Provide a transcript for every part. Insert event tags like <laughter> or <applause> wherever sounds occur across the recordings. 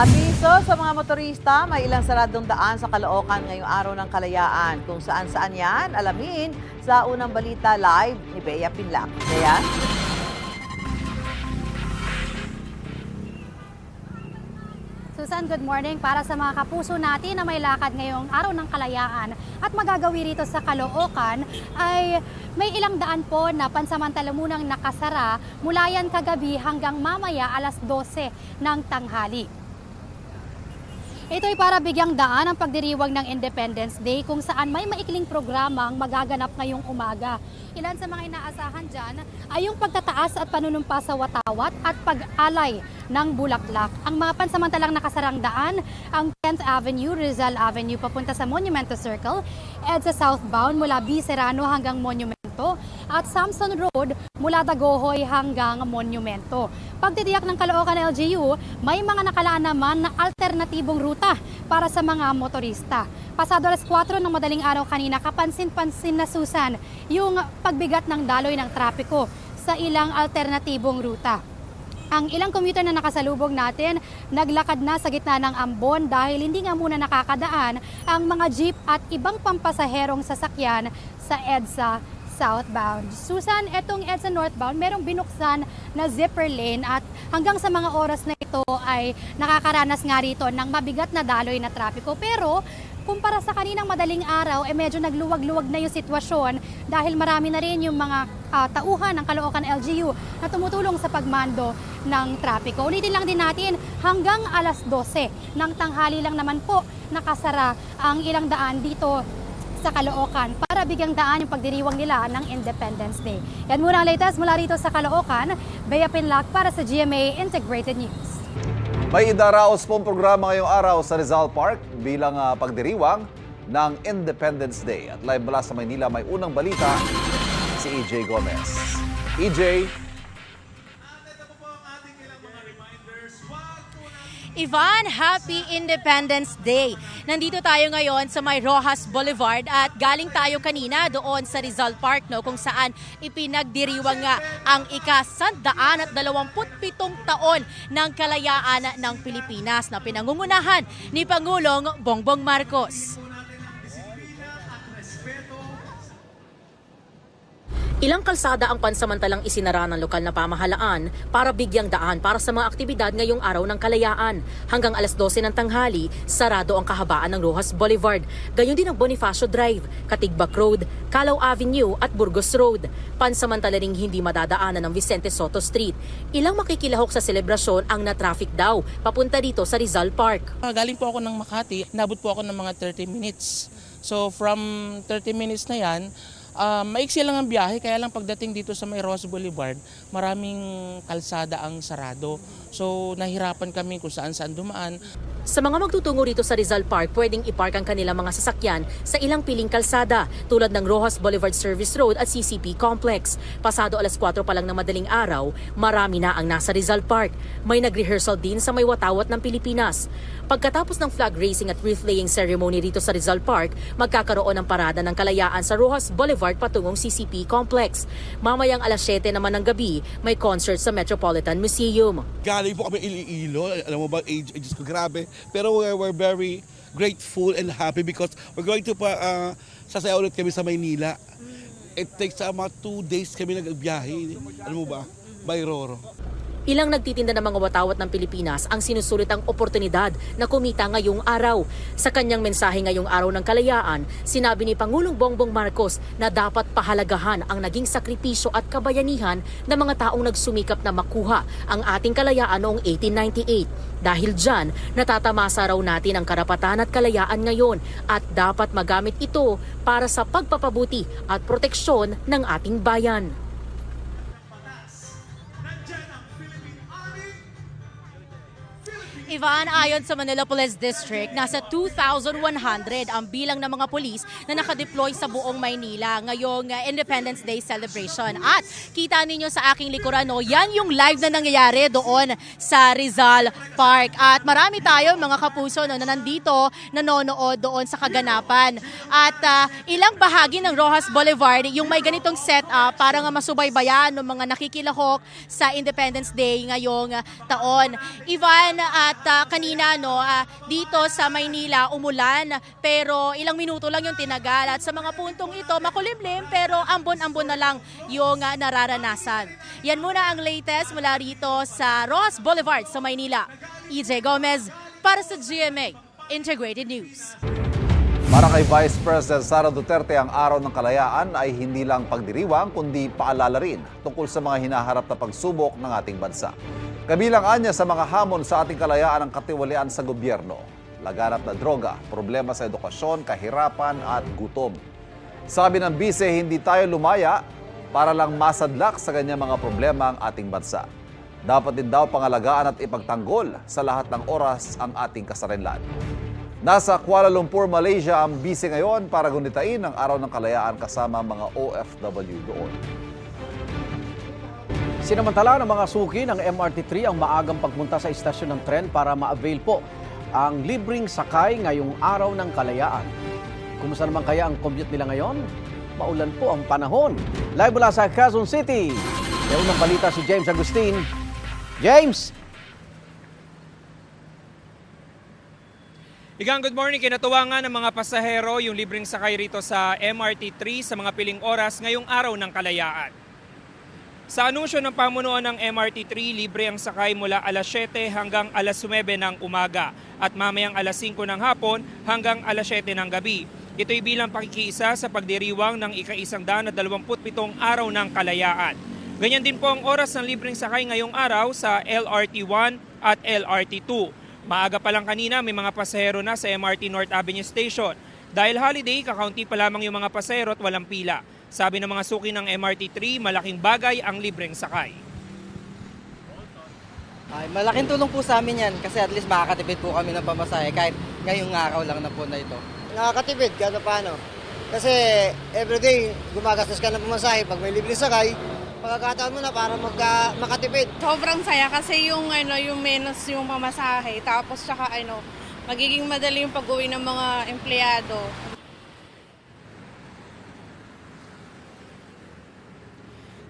Abiso sa mga motorista, may ilang saradong daan sa Caloocan ngayong araw ng kalayaan. Kung saan-saan yan, alamin sa unang balita live ni Bea Pinlac. Bea? Susan, good morning. Para sa mga kapuso natin na may lakad ngayong araw ng kalayaan at magagawi rito sa Caloocan ay may ilang daan po na pansamantala munang nakasara mula yan kagabi hanggang mamaya alas 12 ng tanghali. Ito ay para bigyang daan ang pagdiriwang ng Independence Day kung saan may maikling programang magaganap ngayong umaga. Ilan sa mga inaasahan dyan ay yung pagtataas at panunumpa sa watawat at pag-alay ng bulaklak. Ang mga pansamantalang nakasarang daan, ang 10th Avenue, Rizal Avenue papunta sa Monumento Circle, EDSA southbound mula B. Hanggang Monumento at Samson Road mula Dagohoy hanggang Monumento. Pagtitiyak ng Caloocan LGU, may mga nakalaan naman na alternatibong ruta para sa mga motorista. Pasado alas 4 ng madaling araw kanina, kapansin-pansin na Susan yung pagbigat ng daloy ng trapiko sa ilang alternatibong ruta. Ang ilang commuter na nakasalubog natin, naglakad na sa gitna ng ambon dahil hindi nga muna nakakadaan ang mga jeep at ibang pampasaherong sasakyan sa EDSA southbound. Susan, etong EDSA northbound, merong binuksan na zipper lane at hanggang sa mga oras na ito ay nakakaranas nga rito ng mabigat na daloy na trapiko. Pero kumpara sa kaninang madaling araw, eh medyo nagluwag-luwag na yung sitwasyon dahil marami na rin yung mga ah, tauhan ng Caloocan LGU na tumutulong sa pagmando ng trapiko. Ulitin lang din natin, hanggang alas 12 ng tanghali lang naman po nakasara ang ilang daan dito sa Caloocan para bigyang daan yung pagdiriwang nila ng Independence Day. Yan muna ang latest mula rito sa Caloocan. Bea Pinlac para sa GMA Integrated News. May idaraos pong programa ngayong araw sa Rizal Park bilang ah, pagdiriwang ng Independence Day. At live mula sa Maynila, may unang balita si EJ Gomez. EJ, Ivan, Happy Independence Day! Nandito tayo ngayon sa may Rojas Boulevard at galing tayo kanina doon sa Rizal Park no, kung saan ipinagdiriwang nga ang ikasandaan at dalawamputpitong taon ng kalayaan ng Pilipinas na pinangungunahan ni Pangulong Bongbong Marcos. Ilang kalsada ang pansamantalang isinara ng lokal na pamahalaan para bigyang daan para sa mga aktibidad ngayong araw ng kalayaan. Hanggang alas 12 ng tanghali, sarado ang kahabaan ng Rojas Boulevard. Gayon din ang Bonifacio Drive, Katigbak Road, Calao Avenue at Burgos Road. Pansamantala ring hindi madadaanan ng Vicente Soto Street. Ilang makikilahok sa selebrasyon ang na-traffic daw papunta dito sa Rizal Park. Ah, Galing po ako ng Makati, nabot po ako ng mga 30 minutes. So from 30 minutes na yan, ah, maiksi lang ang biyahe, kaya lang pagdating dito sa may Ross Boulevard, maraming kalsada ang sarado. So nahirapan kami kung saan saan dumaan. Sa mga magtutungo rito sa Rizal Park, pwedeng ipark ang kanilang mga sasakyan sa ilang piling kalsada tulad ng Rojas Boulevard Service Road at CCP Complex. Pasado alas 4 pa lang ng madaling araw, marami na ang nasa Rizal Park. May nag-rehearsal din sa may watawat ng Pilipinas. Pagkatapos ng flag raising at wreath-laying ceremony rito sa Rizal Park, magkakaroon ng parada ng kalayaan sa Rojas Boulevard patungong CCP Complex. Mamayang alas 7 naman ng gabi, may concert sa Metropolitan Museum. Galing po kami Iloilo. Alam mo ba, age, age ko, grabe. Pero we're, we're very grateful and happy because we're going to pa, uh, sasaya ulit kami sa Maynila. It takes uh, mga two days kami nagbiyahe. Alam mo ba? By Roro. Ilang nagtitinda ng mga watawat ng Pilipinas ang sinusulit ang oportunidad na kumita ngayong araw. Sa kanyang mensahe ngayong araw ng kalayaan, sinabi ni Pangulong Bongbong Marcos na dapat pahalagahan ang naging sakripisyo at kabayanihan ng mga taong nagsumikap na makuha ang ating kalayaan noong 1898. Dahil dyan, natatamasa raw natin ang karapatan at kalayaan ngayon at dapat magamit ito para sa pagpapabuti at proteksyon ng ating bayan. Ivan, ayon sa Manila Police District, nasa 2,100 ang bilang ng mga polis na nakadeploy sa buong Maynila ngayong uh, Independence Day celebration. At kita ninyo sa aking likuran, no, yan yung live na nangyayari doon sa Rizal Park. At marami tayo mga kapuso no, na nandito nanonood doon sa kaganapan. At uh, ilang bahagi ng Rojas Boulevard yung may ganitong setup para nga masubaybayan ng mga nakikilahok sa Independence Day ngayong uh, taon. Ivan, at ah, kanina no, ah, dito sa Maynila umulan pero ilang minuto lang yung tinagal at sa mga puntong ito makulimlim pero ambon-ambon na lang yung ah, nararanasan. Yan muna ang latest mula rito sa Ross Boulevard sa Maynila. EJ Gomez para sa GMA Integrated News. Para kay Vice President Sara Duterte, ang araw ng kalayaan ay hindi lang pagdiriwang kundi paalala rin tungkol sa mga hinaharap na pagsubok ng ating bansa. Kabilang anya sa mga hamon sa ating kalayaan ang katiwalian sa gobyerno, laganap na droga, problema sa edukasyon, kahirapan at gutom. Sabi ng bise, hindi tayo lumaya para lang masadlak sa ganyang mga problema ang ating bansa. Dapat din daw pangalagaan at ipagtanggol sa lahat ng oras ang ating kasarinlan. Nasa Kuala Lumpur, Malaysia ang bise ngayon para gunitain ang Araw ng Kalayaan kasama mga OFW doon. Sinamantala ng mga suki ng MRT3 ang maagang pagpunta sa istasyon ng tren para ma-avail po ang libreng sakay ngayong araw ng kalayaan. Kumusta naman kaya ang commute nila ngayon? Maulan po ang panahon. Live mula sa Quezon City. May unang balita si James Agustin. James! Igang good morning. Kinatuwa nga ng mga pasahero yung libreng sakay rito sa MRT3 sa mga piling oras ngayong araw ng kalayaan. Sa anunsyo ng pamunuan ng MRT3, libre ang sakay mula alas 7 hanggang alas 9 ng umaga at mamayang alas 5 ng hapon hanggang alas 7 ng gabi. Ito'y bilang pakikiisa sa pagdiriwang ng ika-isang daan at 27 araw ng kalayaan. Ganyan din po ang oras ng libreng sakay ngayong araw sa LRT1 at LRT2. Maaga pa lang kanina may mga pasahero na sa MRT North Avenue Station. Dahil holiday, kakaunti pa lamang yung mga pasahero at walang pila. Sabi ng mga suki ng MRT3, malaking bagay ang libreng sakay. Ay, malaking tulong po sa amin yan kasi at least makakatipid po kami ng pamasahe kahit ngayong araw lang na po na ito. Nakakatipid kahit paano. Kasi everyday gumagastos ka ng pamasahe pag may libre sakay, pagkakataon mo na para magka, makatipid. Sobrang saya kasi yung ano yung menos yung pamasahe tapos saka ano magiging madali yung pag-uwi ng mga empleyado.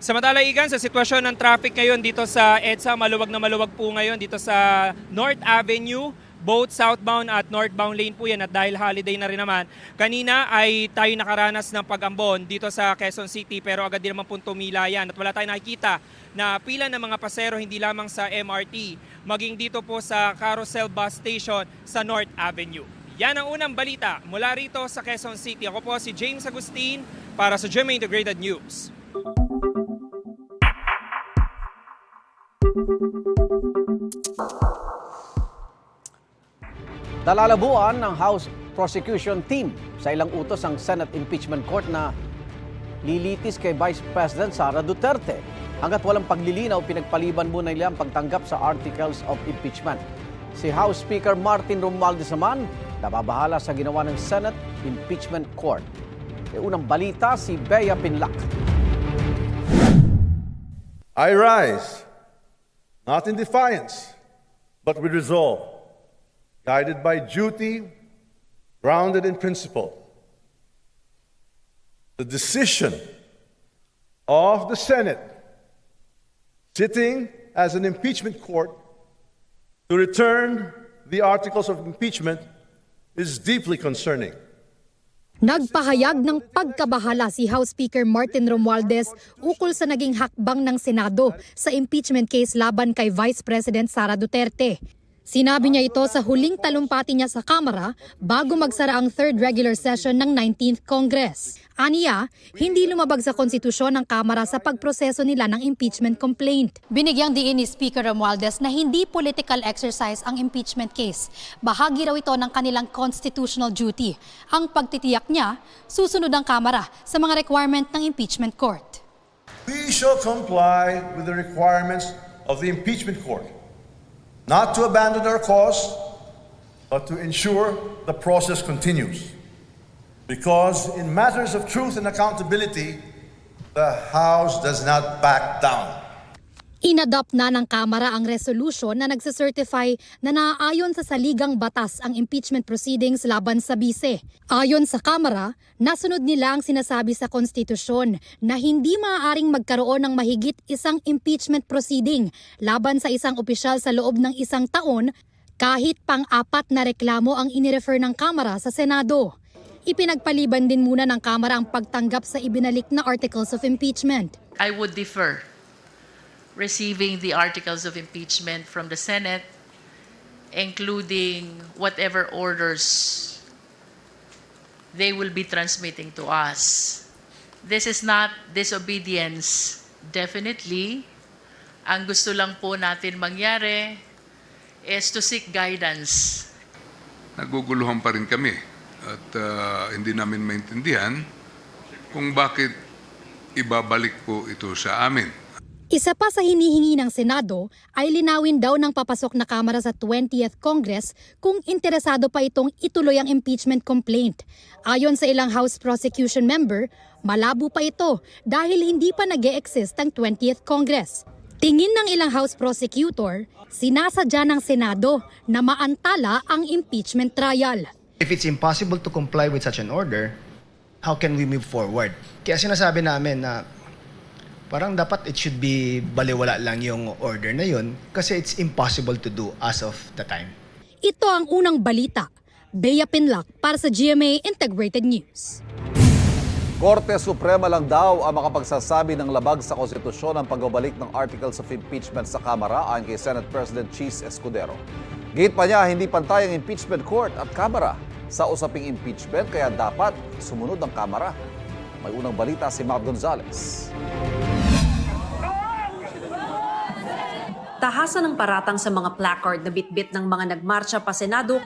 Samantala igan sa sitwasyon ng traffic ngayon dito sa EDSA, maluwag na maluwag po ngayon dito sa North Avenue, both southbound at northbound lane po yan at dahil holiday na rin naman. Kanina ay tayo nakaranas ng pag-ambon dito sa Quezon City pero agad din naman po tumila yan at wala tayong nakikita na pila ng mga pasero hindi lamang sa MRT, maging dito po sa Carousel Bus Station sa North Avenue. Yan ang unang balita mula rito sa Quezon City. Ako po si James Agustin para sa GMA Integrated News. Dalalabuan ng House Prosecution Team sa ilang utos ang Senate Impeachment Court na lilitis kay Vice President Sara Duterte. Hanggat walang paglilinaw, pinagpaliban muna nila ang pagtanggap sa Articles of Impeachment. Si House Speaker Martin Romualdez naman, nababahala sa ginawa ng Senate Impeachment Court. May unang balita si Bea Pinlac. I rise, not in defiance, but with resolve, guided by duty, grounded in principle. The decision of the Senate, sitting as an impeachment court, to return the articles of impeachment is deeply concerning. Nagpahayag ng pagkabahala si House Speaker Martin Romualdez ukol sa naging hakbang ng Senado sa impeachment case laban kay Vice President Sara Duterte. Sinabi niya ito sa huling talumpati niya sa Kamara bago magsara ang third regular session ng 19th Congress. Aniya, hindi lumabag sa konstitusyon ng Kamara sa pagproseso nila ng impeachment complaint. Binigyang diin ni Speaker Romualdez na hindi political exercise ang impeachment case. Bahagi raw ito ng kanilang constitutional duty. Ang pagtitiyak niya, susunod ang Kamara sa mga requirement ng impeachment court. We shall comply with the requirements of the impeachment court, not to abandon our cause, but to ensure the process continues. Because in matters of truth and accountability, the House does not back down. Inadopt na ng Kamara ang resolution na nagsacertify na naaayon sa saligang batas ang impeachment proceedings laban sa bise. Ayon sa Kamara, nasunod nila ang sinasabi sa konstitusyon na hindi maaaring magkaroon ng mahigit isang impeachment proceeding laban sa isang opisyal sa loob ng isang taon Kahit pang-apat na reklamo ang inirefer ng Kamara sa Senado. Ipinagpaliban din muna ng Kamara ang pagtanggap sa ibinalik na articles of impeachment. I would defer receiving the articles of impeachment from the Senate, including whatever orders they will be transmitting to us. This is not disobedience, definitely. Ang gusto lang po natin mangyari is to seek guidance naguguluhan pa rin kami at ah, hindi namin maintindihan kung bakit ibabalik po ito sa amin. Isa pa sa hinihingi ng Senado ay linawin daw ng papasok na Kamara sa 20th Congress kung interesado pa itong ituloy ang impeachment complaint. Ayon sa ilang House prosecution member, malabo pa ito dahil hindi pa nag exist ang 20th Congress. Tingin ng ilang House prosecutor, sinasadya ng Senado na maantala ang impeachment trial. If it's impossible to comply with such an order, how can we move forward? Kaya sinasabi namin na parang dapat it should be baliwala lang yung order na yun kasi it's impossible to do as of the time. Ito ang unang balita. Bea Pinlock para sa GMA Integrated News. Korte Suprema lang daw ang makapagsasabi ng labag sa konstitusyon ang pagbabalik ng articles of impeachment sa Kamara ayon kay Senate President Cheese Escudero. Gate pa niya, hindi pantay ang impeachment court at Kamara sa usaping impeachment kaya dapat sumunod ang Kamara. May unang balita si Mark Gonzalez. Tahasan ng paratang sa mga placard na bitbit ng mga nagmarcha pa Senado,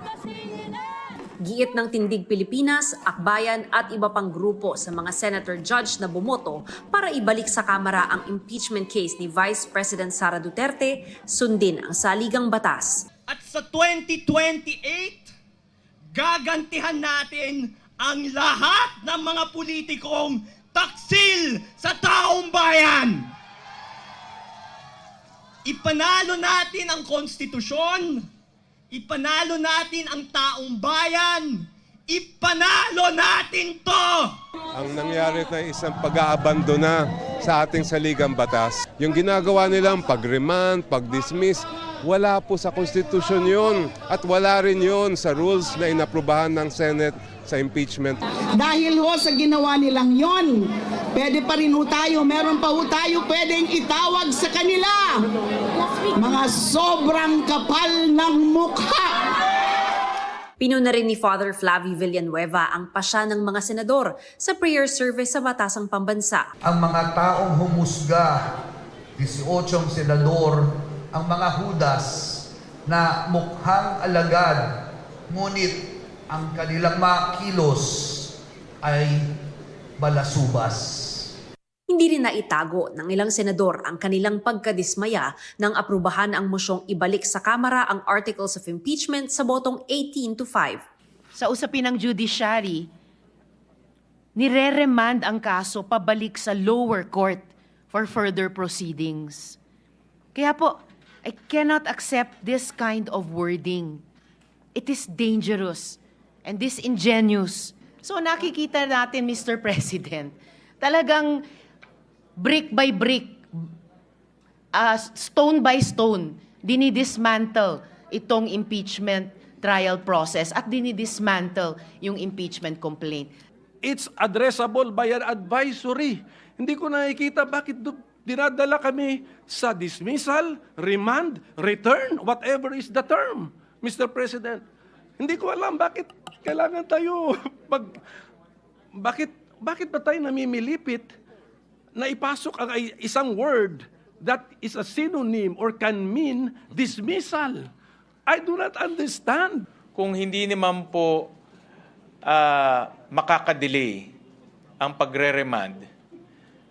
giit ng Tindig Pilipinas, Akbayan at iba pang grupo sa mga senator judge na bumoto para ibalik sa Kamara ang impeachment case ni Vice President Sara Duterte, sundin ang saligang batas. At sa 2028, gagantihan natin ang lahat ng mga politikong taksil sa taong bayan. Ipanalo natin ang konstitusyon. Ipanalo natin ang taong bayan. Ipanalo natin to! Ang nangyari na isang pag-aabandona sa ating saligang batas. Yung ginagawa nilang pag-remand, pag-dismiss, wala po sa konstitusyon yun at wala rin yun sa rules na inaprubahan ng Senate sa impeachment. Dahil ho sa ginawa nilang yon, pwede pa rin ho tayo, meron pa ho tayo pwedeng itawag sa kanila. Mga sobrang kapal ng mukha. Pinuna rin ni Father Flavie Villanueva ang pasya ng mga senador sa prayer service sa Batasang Pambansa. Ang mga taong humusga, 18 senador, ang mga hudas na mukhang alagad, ngunit ang kanilang mga kilos ay balasubas. Hindi rin naitago ng ilang senador ang kanilang pagkadismaya nang aprubahan ang mosyong ibalik sa Kamara ang Articles of Impeachment sa botong 18 to 5. Sa usapin ng judiciary, nire-remand ang kaso pabalik sa lower court for further proceedings. Kaya po, I cannot accept this kind of wording. It is dangerous and disingenuous. So nakikita natin, Mr. President, talagang brick by brick, uh, stone by stone, dinidismantle itong impeachment trial process at dinidismantle yung impeachment complaint. It's addressable by an advisory. Hindi ko nakikita bakit dinadala kami sa dismissal, remand, return, whatever is the term, Mr. President. Hindi ko alam bakit kailangan tayo <laughs> pag bakit bakit ba tayo namimilipit na ipasok ang isang word that is a synonym or can mean dismissal. I do not understand. Kung hindi naman po ah, makakadelay ang pagre-remand,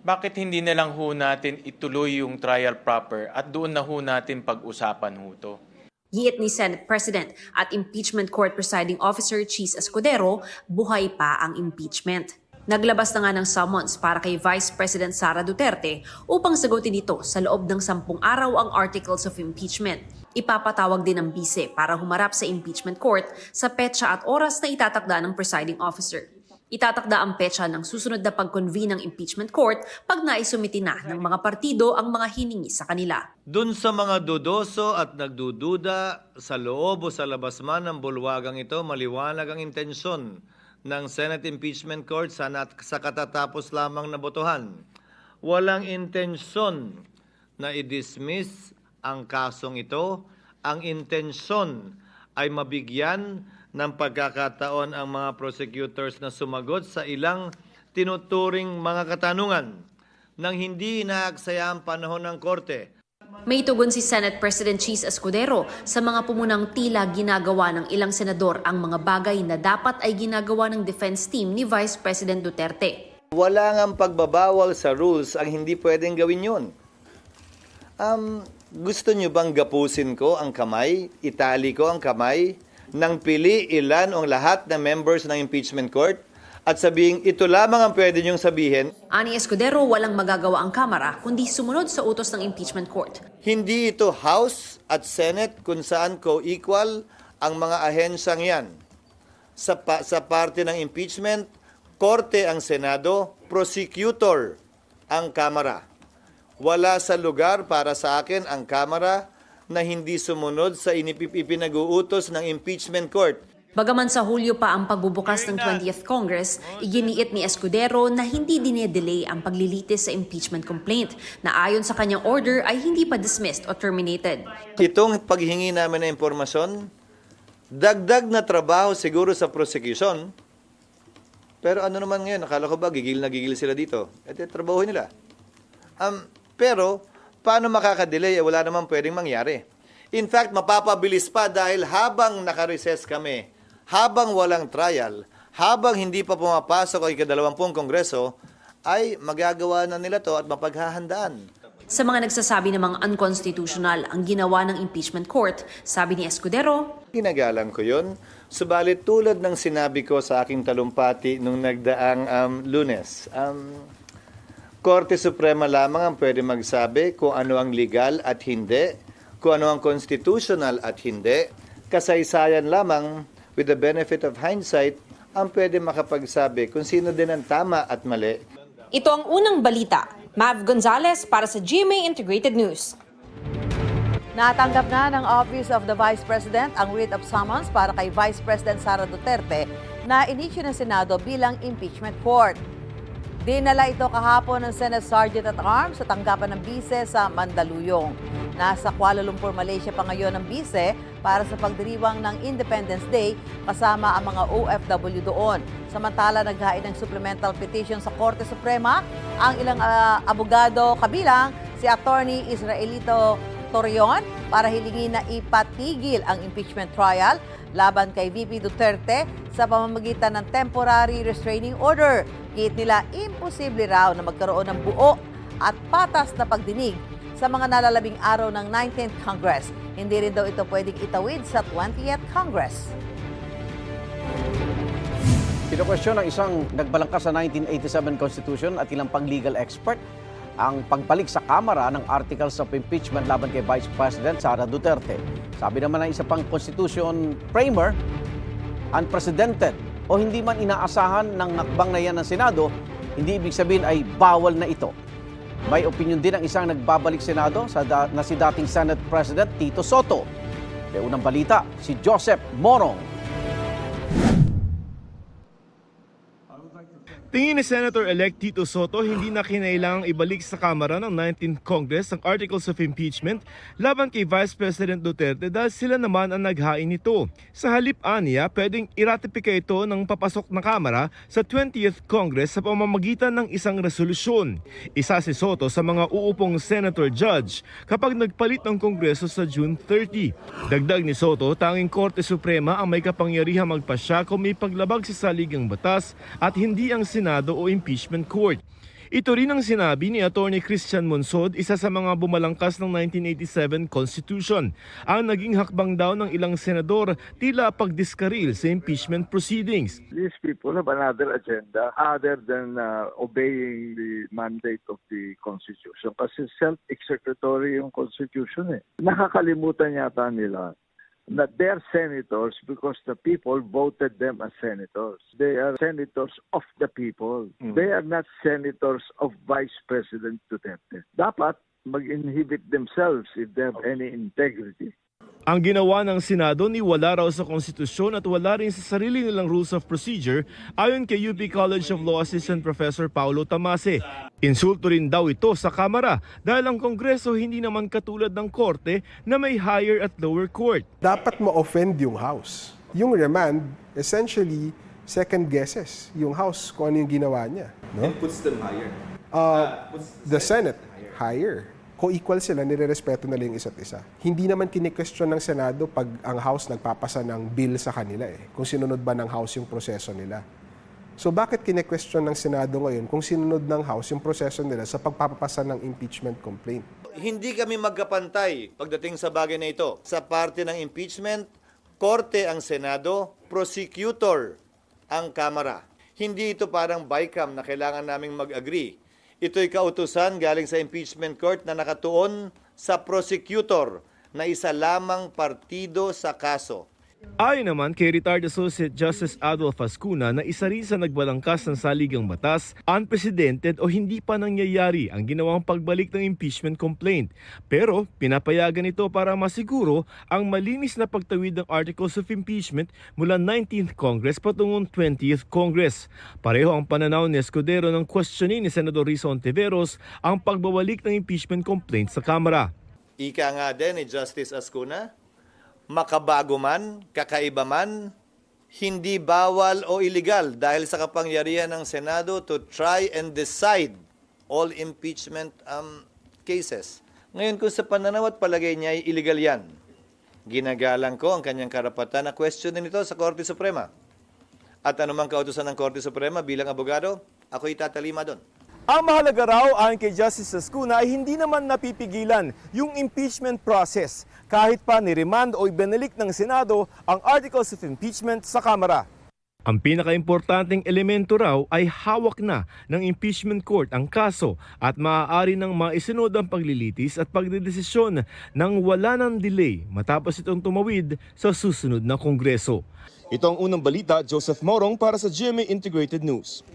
bakit hindi na lang ho natin ituloy yung trial proper at doon na ho natin pag-usapan ho to? Giit ni Senate President at Impeachment Court Presiding Officer Cheese Escudero, buhay pa ang impeachment. Naglabas na nga ng summons para kay Vice President Sara Duterte upang sagutin ito sa loob ng sampung araw ang Articles of Impeachment. Ipapatawag din ng bise para humarap sa impeachment court sa petsa at oras na itatakda ng presiding officer. Itatakda ang petsa ng susunod na pag-convene ng impeachment court pag naisumiti na ng mga partido ang mga hiningi sa kanila. Dun sa mga dudoso at nagdududa sa loob o sa labas man ng bulwagang ito, maliwanag ang intensyon ng Senate Impeachment Court sa, nat- sa katatapos lamang na botohan. Walang intensyon na i-dismiss ang kasong ito. Ang intensyon ay mabigyan ng pagkakataon ang mga prosecutors na sumagot sa ilang tinuturing mga katanungan nang hindi inaaksaya ang panahon ng korte. May tugon si Senate President Cheese Escudero sa mga pumunang tila ginagawa ng ilang senador ang mga bagay na dapat ay ginagawa ng defense team ni Vice President Duterte. Wala ngang pagbabawal sa rules ang hindi pwedeng gawin yun. Um, gusto nyo bang gapusin ko ang kamay, itali ko ang kamay, nang pili ilan o lahat ng members ng impeachment court at sabihin ito lamang ang pwede nyong sabihin, Ani Escudero, walang magagawa ang Kamara kundi sumunod sa utos ng impeachment court. hindi ito House at Senate kung saan co-equal ang mga ahensyang yan. Sa, pa- sa parte ng impeachment, korte ang Senado, prosecutor ang Kamara. Wala sa lugar para sa akin ang Kamara na hindi sumunod sa ipinag-uutos ng impeachment court. Bagaman sa Hulyo pa ang pagbubukas ng 20th Congress, iginiit ni Escudero na hindi dinedelay ang paglilitis sa impeachment complaint na ayon sa kanyang order ay hindi pa dismissed o terminated. Itong paghingi namin ng impormasyon, dagdag na trabaho siguro sa prosecution. Pero ano naman ngayon, nakala ko ba gigil na gigil sila dito? Ito trabaho nila. Um, pero, paano makakadelay? Eh, wala naman pwedeng mangyari. In fact, mapapabilis pa dahil habang nakareses kami, habang walang trial, habang hindi pa pumapasok ang ikadalawampung kongreso, ay magagawa na nila to at mapaghahandaan. Sa mga nagsasabi ng mga unconstitutional ang ginawa ng impeachment court, sabi ni Escudero, Ginagalang ko yon. Subalit tulad ng sinabi ko sa aking talumpati nung nagdaang um, lunes, um, Korte Suprema lamang ang pwede magsabi kung ano ang legal at hindi, kung ano ang constitutional at hindi. Kasaysayan lamang, with the benefit of hindsight, ang pwede makapagsabi kung sino din ang tama at mali. Ito ang unang balita. Mav Gonzalez para sa GMA Integrated News. Natanggap na ng Office of the Vice President ang writ of summons para kay Vice President Sara Duterte na inisyu ng Senado bilang impeachment court. Dinala ito kahapon ng Senate Sergeant at Arms sa tanggapan ng bise sa Mandaluyong. Nasa Kuala Lumpur, Malaysia pa ngayon ang bise para sa pagdiriwang ng Independence Day kasama ang mga OFW doon. Samantala, naghain ng supplemental petition sa Korte Suprema ang ilang ah, abogado kabilang si Attorney Israelito Torion para hilingin na ipatigil ang impeachment trial laban kay VP Duterte sa pamamagitan ng temporary restraining order. Kiit nila, imposible raw na magkaroon ng buo at patas na pagdinig sa mga nalalabing araw ng 19th Congress. Hindi rin daw ito pwedeng itawid sa 20th Congress. Pinokwestiyon ng isang nagbalangkas sa 1987 Constitution at ilang pang-legal expert ang pagbalik sa Kamara ng Articles of Impeachment laban kay Vice President Sara Duterte. Sabi naman ng isa pang Constitution framer, unprecedented o hindi man inaasahan ng nakbang na yan ng Senado, hindi ibig sabihin ay bawal na ito. May opinion din ang isang nagbabalik Senado sa da- na si dating Senate President Tito Soto. May unang balita, si Joseph Morong. Tingin ni Senator-elect Tito Soto hindi na kinailangang ibalik sa Kamara ng 19th Congress ang Articles of Impeachment laban kay Vice President Duterte dahil sila naman ang naghain nito. Sa halip aniya, pwedeng iratifika ito ng papasok na Kamara sa 20th Congress sa pamamagitan ng isang resolusyon. Isa si Soto sa mga uupong Senator Judge kapag nagpalit ng Kongreso sa June 30. Dagdag ni Soto, tanging Korte Suprema ang may kapangyarihang magpasya kung may paglabag sa saligang batas at hindi ang Senado o impeachment court. Ito rin ang sinabi ni Attorney Christian Monsod, isa sa mga bumalangkas ng 1987 Constitution. Ang naging hakbang daw ng ilang senador tila pagdiskaril sa impeachment proceedings. These people have another agenda other than uh, obeying the mandate of the Constitution. Kasi self-executory yung Constitution eh. Nakakalimutan yata nila that they're senators because the people voted them as senators. They are senators of the people. They are not senators of Vice President Duterte. Dapat mag-inhibit themselves if they have any integrity. Ang ginawa ng Senado ni wala raw sa konstitusyon at wala rin sa sarili nilang rules of procedure ayon kay UP College of Law Assistant Professor Paulo Tamase. Insulto rin daw ito sa Kamara dahil ang Kongreso hindi naman katulad ng Korte na may higher at lower court. dapat ma-offend yung House. Yung remand, essentially, second guesses yung House kung ano yung ginawa niya. No? And puts them higher. Uh, the Senate, higher. Co-equal sila, nire-respeto na lang yung isa't isa. Hindi naman kini-question ng Senado pag ang House nagpapasa ng bill sa kanila eh. Kung sinunod ba ng House yung proseso nila. So bakit kine-question ng Senado ngayon kung sinunod ng House yung proseso nila sa pagpapasa ng impeachment complaint? Hindi kami magkapantay pagdating sa bagay na ito. Sa parte ng impeachment, korte ang Senado, prosecutor ang Kamara. Hindi ito parang BICAM na kailangan naming mag-agree. Ito'y kautusan galing sa impeachment court na nakatuon sa prosecutor na isa lamang partido sa kaso. Ayon naman kay retired Associate Justice Adolf Ascuna na isa rin sa nagbalangkas ng saligang batas, unprecedented o hindi pa nangyayari ang ginawang pagbalik ng impeachment complaint. Pero pinapayagan ito para masiguro ang malinis na pagtawid ng Articles of Impeachment mula 19th Congress patungong 20th Congress. Pareho ang pananaw ni Escudero ng questionin ni Senador Risa Ontiveros ang pagbabalik ng impeachment complaint sa Kamara. Ika nga din ni Justice Ascuna, makabago man, kakaiba man, hindi bawal o illegal dahil sa kapangyarihan ng Senado to try and decide all impeachment um, cases. Ngayon kung sa pananaw at palagay niya ay illegal yan, ginagalang ko ang kanyang karapatan na questionin ito sa Korte Suprema. At anumang kautusan ng Korte Suprema bilang abogado, ako itatalima doon. Ang mahalaga raw ayon kay Justice Ascuna ay hindi naman napipigilan yung impeachment process kahit pa niremand o ibinalik ng Senado ang Articles of Impeachment sa Kamara. Ang pinakaimportanteng elemento raw ay hawak na ng impeachment court ang kaso at maaari ng maisunod ang paglilitis at pagdedesisyon ng wala ng delay matapos itong tumawid sa susunod na kongreso. Ito ang unang balita, Joseph Morong para sa GMA Integrated News.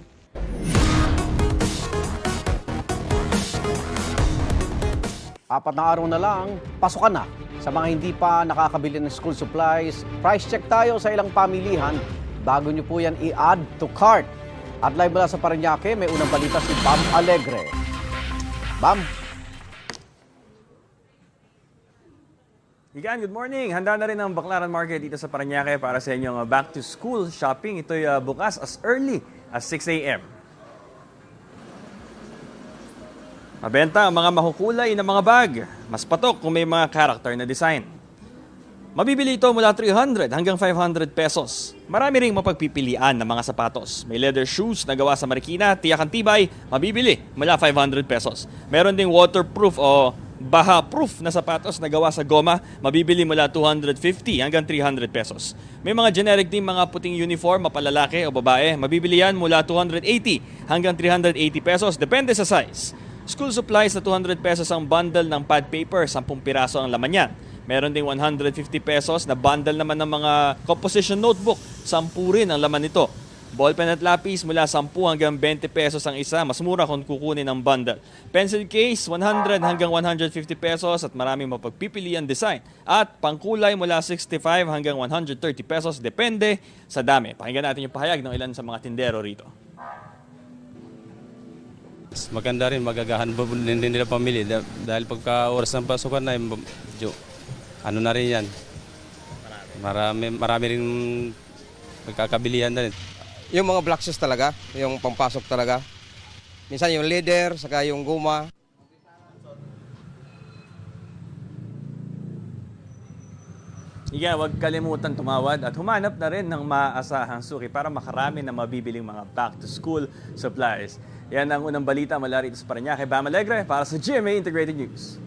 Apat na araw na lang, pasukan na. Sa mga hindi pa nakakabili ng school supplies, price check tayo sa ilang pamilihan bago nyo po yan i-add to cart. At live mula sa Parañaque, may unang balita si Bam Alegre. Bam, Igan, good morning. Handa na rin ang Baclaran Market dito sa Parañaque para sa inyong uh, back to school shopping. Ito'y uh, bukas as early as 6 a.m. Mabenta ang mga makukulay na mga bag. Mas patok kung may mga character na design. Mabibili ito mula 300 hanggang 500 pesos. Marami ring mapagpipilian ng mga sapatos. May leather shoes na gawa sa Marikina, tiyak ang tibay, mabibili mula 500 pesos. Meron ding waterproof o baha-proof na sapatos na gawa sa goma, mabibili mula 250 hanggang 300 pesos. May mga generic din mga puting uniform, mapalalaki o babae, mabibili yan mula 280 hanggang 380 pesos, depende sa size. School supplies na 200 pesos ang bundle ng pad paper, 10 piraso ang laman yan. Meron ding 150 pesos na bundle naman ng mga composition notebook, 10 rin ang laman nito. Ballpen at lapis mula 10 hanggang 20 pesos ang isa, mas mura kung kukunin ang bundle. Pencil case 100 hanggang 150 pesos at maraming mapagpipilian design. At pangkulay mula 65 hanggang 130 pesos, depende sa dami. Pakinggan natin yung pahayag ng ilan sa mga tindero rito. Maganda rin, magagahan din nila pamili dah- dahil pagka oras ng pasukan na, ano na rin yan. Marami, marami rin magkakabilihan na rin. Yung mga black shoes talaga, yung pampasok talaga. Minsan yung leather, saka yung guma. Iga, huwag kalimutan tumawad at humanap na rin ng maaasahang suki para makarami na mabibiling mga back-to-school supplies. Yan ang unang balita mula rito sa Parañaque. Bam Alegre para sa GMA Integrated News.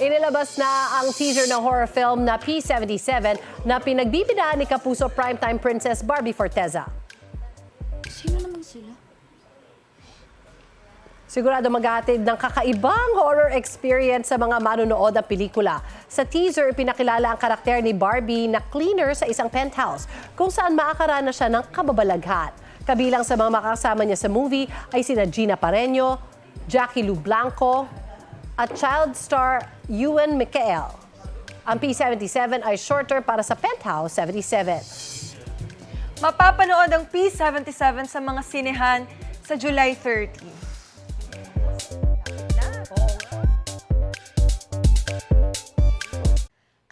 Inilabas na ang teaser ng horror film na P77 na pinagbibidaan ni Kapuso primetime princess Barbie Forteza. Sino naman sila? Sigurado maghatid ng kakaibang horror experience sa mga manonood ng pelikula. Sa teaser, pinakilala ang karakter ni Barbie na cleaner sa isang penthouse kung saan maakarana siya ng kababalaghan. Kabilang sa mga makasama niya sa movie ay sina Gina Pareño, Jackie Lu Blanco, at child star Ewan Michael. Ang P77 ay shorter para sa Penthouse 77. Mapapanood ang P77 sa mga sinehan sa July 30.